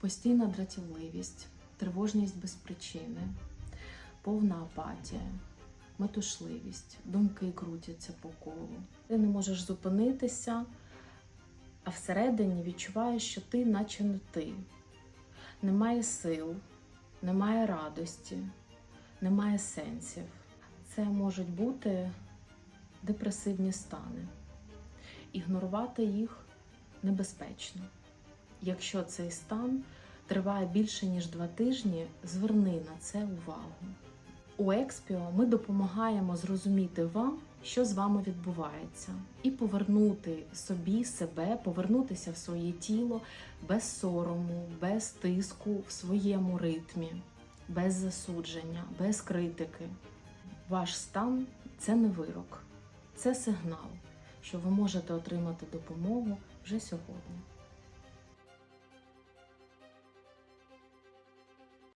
Постійна дратівливість, тривожність без причини, повна апатія, метушливість, думки крутяться по колу. Ти не можеш зупинитися, а всередині відчуваєш, що ти, наче не ти. Немає сил, немає радості, немає сенсів. Це можуть бути депресивні стани. Ігнорувати їх небезпечно. Якщо цей стан триває більше ніж два тижні, зверни на це увагу. У Експіо ми допомагаємо зрозуміти вам, що з вами відбувається, і повернути собі себе, повернутися в своє тіло без сорому, без тиску в своєму ритмі, без засудження, без критики. Ваш стан це не вирок, це сигнал, що ви можете отримати допомогу вже сьогодні.